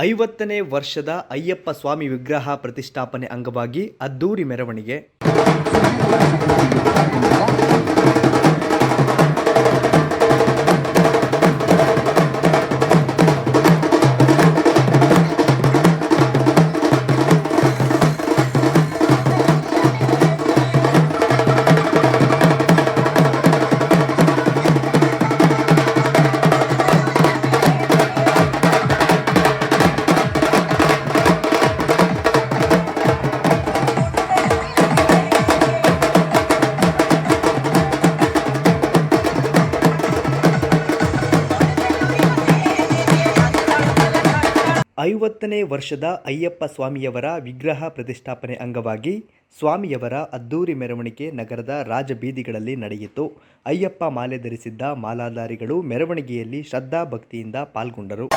ಐವತ್ತನೇ ವರ್ಷದ ಅಯ್ಯಪ್ಪ ಸ್ವಾಮಿ ವಿಗ್ರಹ ಪ್ರತಿಷ್ಠಾಪನೆ ಅಂಗವಾಗಿ ಅದ್ದೂರಿ ಮೆರವಣಿಗೆ. ಐವತ್ತನೇ ವರ್ಷದ ಅಯ್ಯಪ್ಪ ಸ್ವಾಮಿಯವರ ವಿಗ್ರಹ ಪ್ರತಿಷ್ಠಾಪನೆ ಅಂಗವಾಗಿ ಸ್ವಾಮಿಯವರ ಅದ್ದೂರಿ ಮೆರವಣಿಗೆ ನಗರದ ರಾಜಬೀದಿಗಳಲ್ಲಿ ನಡೆಯಿತು. ಅಯ್ಯಪ್ಪ ಮಾಲೆ ಧರಿಸಿದ್ದ ಮಾಲಾಧಾರಿಗಳು ಮೆರವಣಿಗೆಯಲ್ಲಿ ಶ್ರದ್ಧಾ ಭಕ್ತಿಯಿಂದ ಪಾಲ್ಗೊಂಡರು.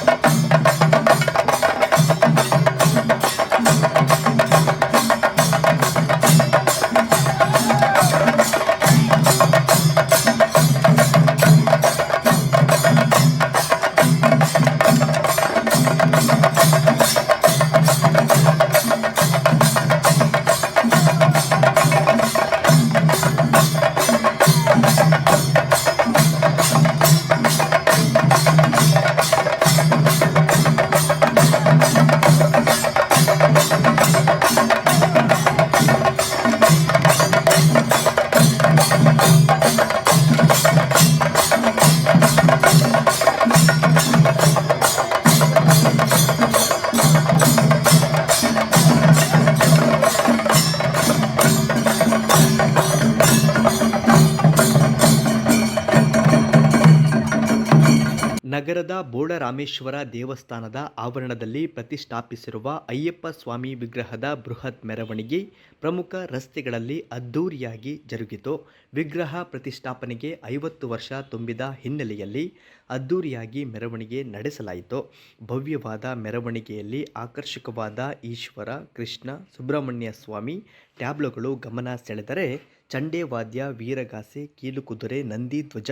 ನಗರದ ಬೋಳರಾಮೇಶ್ವರ ದೇವಸ್ಥಾನದ ಆವರಣದಲ್ಲಿ ಪ್ರತಿಷ್ಠಾಪಿಸಿರುವ ಅಯ್ಯಪ್ಪ ಸ್ವಾಮಿ ವಿಗ್ರಹದ ಬೃಹತ್ ಮೆರವಣಿಗೆ ಪ್ರಮುಖ ರಸ್ತೆಗಳಲ್ಲಿ ಅದ್ದೂರಿಯಾಗಿ ಜರುಗಿತು. ವಿಗ್ರಹ ಪ್ರತಿಷ್ಠಾಪನೆಗೆ ಐವತ್ತು ವರ್ಷ ತುಂಬಿದ ಹಿನ್ನೆಲೆಯಲ್ಲಿ ಅದ್ದೂರಿಯಾಗಿ ಮೆರವಣಿಗೆ ನಡೆಸಲಾಯಿತು. ಭವ್ಯವಾದ ಮೆರವಣಿಗೆಯಲ್ಲಿ ಆಕರ್ಷಕವಾದ ಈಶ್ವರ, ಕೃಷ್ಣ, ಸುಬ್ರಹ್ಮಣ್ಯ ಸ್ವಾಮಿ ಟ್ಯಾಬ್ಲೋಗಳು ಗಮನ ಸೆಳೆದರೆ ಚಂಡೇವಾದ್ಯ ವೀರಗಾಸೆ ಕೀಲುಕುದುರೆ ನಂದಿ ಧ್ವಜ,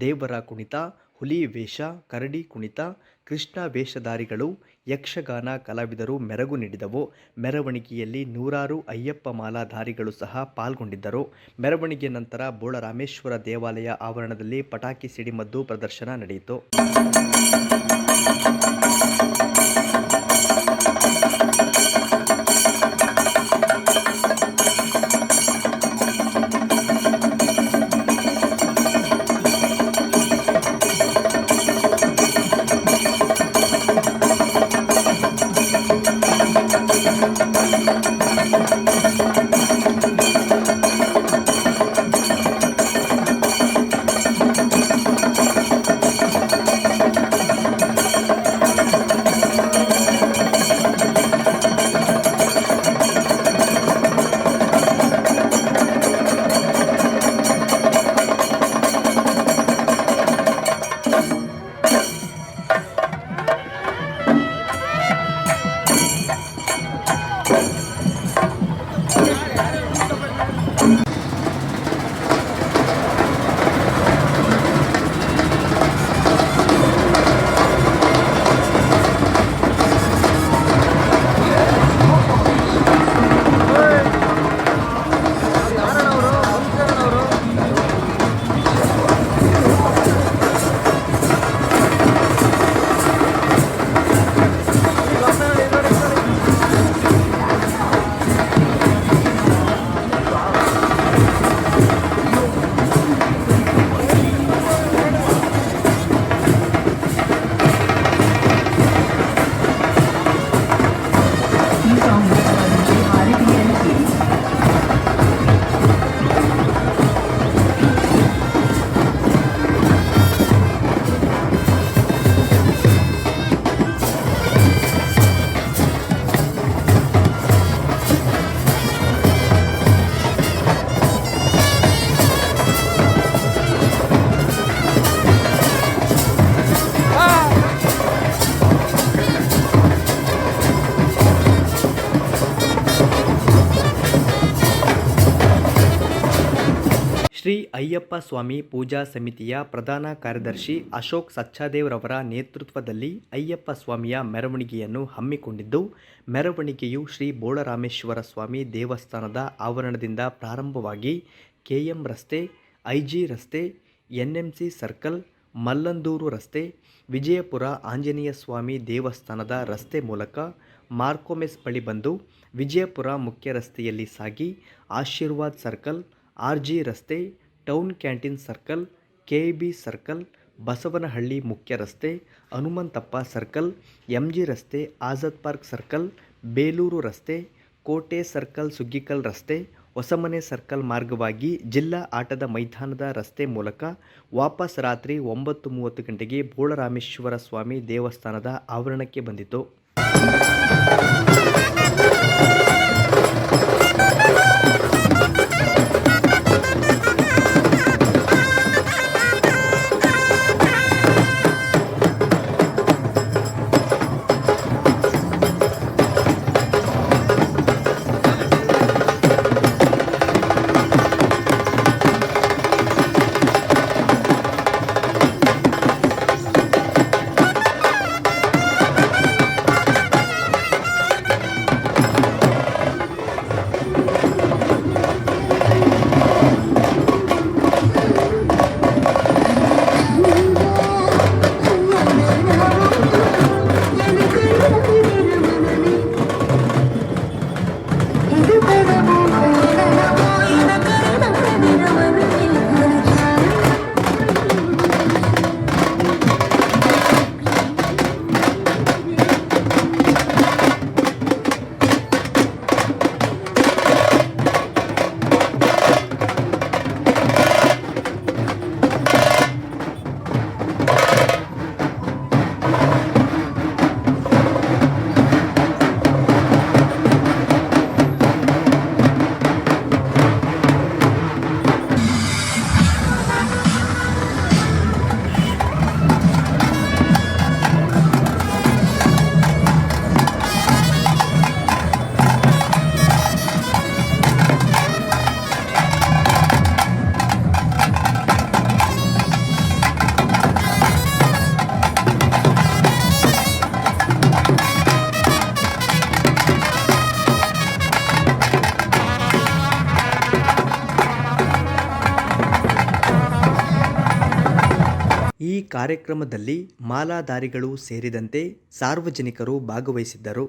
ದೇವರ ಕುಣಿತ, ಹುಲಿ ವೇಷ, ಕರಡಿ ಕುಣಿತ, ಕೃಷ್ಣ ವೇಷಧಾರಿಗಳು, ಯಕ್ಷಗಾನ ಕಲಾವಿದರು ಮೆರಗು ನೀಡಿದವು. ಮೆರವಣಿಗೆಯಲ್ಲಿ ನೂರಾರು ಅಯ್ಯಪ್ಪ ಮಾಲಾಧಾರಿಗಳು ಸಹ ಪಾಲ್ಗೊಂಡಿದ್ದರು. ಮೆರವಣಿಗೆ ನಂತರ ಬೋಳರಾಮೇಶ್ವರ ದೇವಾಲಯ ಆವರಣದಲ್ಲಿ ಪಟಾಕಿ ಸಿಡಿಮದ್ದು ಪ್ರದರ್ಶನ ನಡೆಯಿತು. ಅಯ್ಯಪ್ಪ ಸ್ವಾಮಿ ಪೂಜಾ ಸಮಿತಿಯ ಪ್ರಧಾನ ಕಾರ್ಯದರ್ಶಿ ಅಶೋಕ್ ಸಚ್ಚಾದೇವ್ರವರ ನೇತೃತ್ವದಲ್ಲಿ ಅಯ್ಯಪ್ಪ ಸ್ವಾಮಿಯ ಮೆರವಣಿಗೆಯನ್ನು ಹಮ್ಮಿಕೊಂಡಿದ್ದು, ಮೆರವಣಿಗೆಯು ಶ್ರೀ ಬೋಳರಾಮೇಶ್ವರ ಸ್ವಾಮಿ ದೇವಸ್ಥಾನದ ಆವರಣದಿಂದ ಪ್ರಾರಂಭವಾಗಿ ಕೆಎಂ ರಸ್ತೆ, ಐಜಿ ರಸ್ತೆ, ಎನ್ಎಂಸಿ ಸರ್ಕಲ್, ಮಲ್ಲಂದೂರು ರಸ್ತೆ, ವಿಜಯಪುರ ಆಂಜನೇಯ ಸ್ವಾಮಿ ದೇವಸ್ಥಾನದ ರಸ್ತೆ ಮೂಲಕ ಮಾರ್ಕೋಮೆಸ್ ಬಳಿ ಬಂದು ವಿಜಯಪುರ ಮುಖ್ಯ ರಸ್ತೆಯಲ್ಲಿ ಸಾಗಿ ಆಶೀರ್ವಾದ್ ಸರ್ಕಲ್ ಆರ್ ಜಿ ರಸ್ತೆ town canteen circle, K B circle, Basavanahalli ಮುಖ್ಯ ರಸ್ತೆ, ಹನುಮಂತಪ್ಪ ಸರ್ಕಲ್ ಎಂ ಜಿ ರಸ್ತೆ, ಆಜಾದ್ ಪಾರ್ಕ್ ಸರ್ಕಲ್, ಬೇಲೂರು ರಸ್ತೆ, ಕೋಟೆ ಸರ್ಕಲ್, ಸುಗ್ಗಿಕಲ್ ರಸ್ತೆ, ಹೊಸಮನೆ ಸರ್ಕಲ್ ಮಾರ್ಗವಾಗಿ ಜಿಲ್ಲಾ ಆಟದ ಮೈದಾನದ ರಸ್ತೆ ಮೂಲಕ ವಾಪಸ್ ರಾತ್ರಿ ಒಂಬತ್ತು ಮೂವತ್ತು ಗಂಟೆಗೆ ಬೋಳರಾಮೇಶ್ವರ ಸ್ವಾಮಿ ದೇವಸ್ಥಾನದ ಆವರಣಕ್ಕೆ ಬಂದಿತು. ಈ ಕಾರ್ಯಕ್ರಮದಲ್ಲಿ ಮಾಲಾಧಾರಿಗಳು ಸೇರಿದಂತೆ ಸಾರ್ವಜನಿಕರು ಭಾಗವಹಿಸಿದ್ದರು.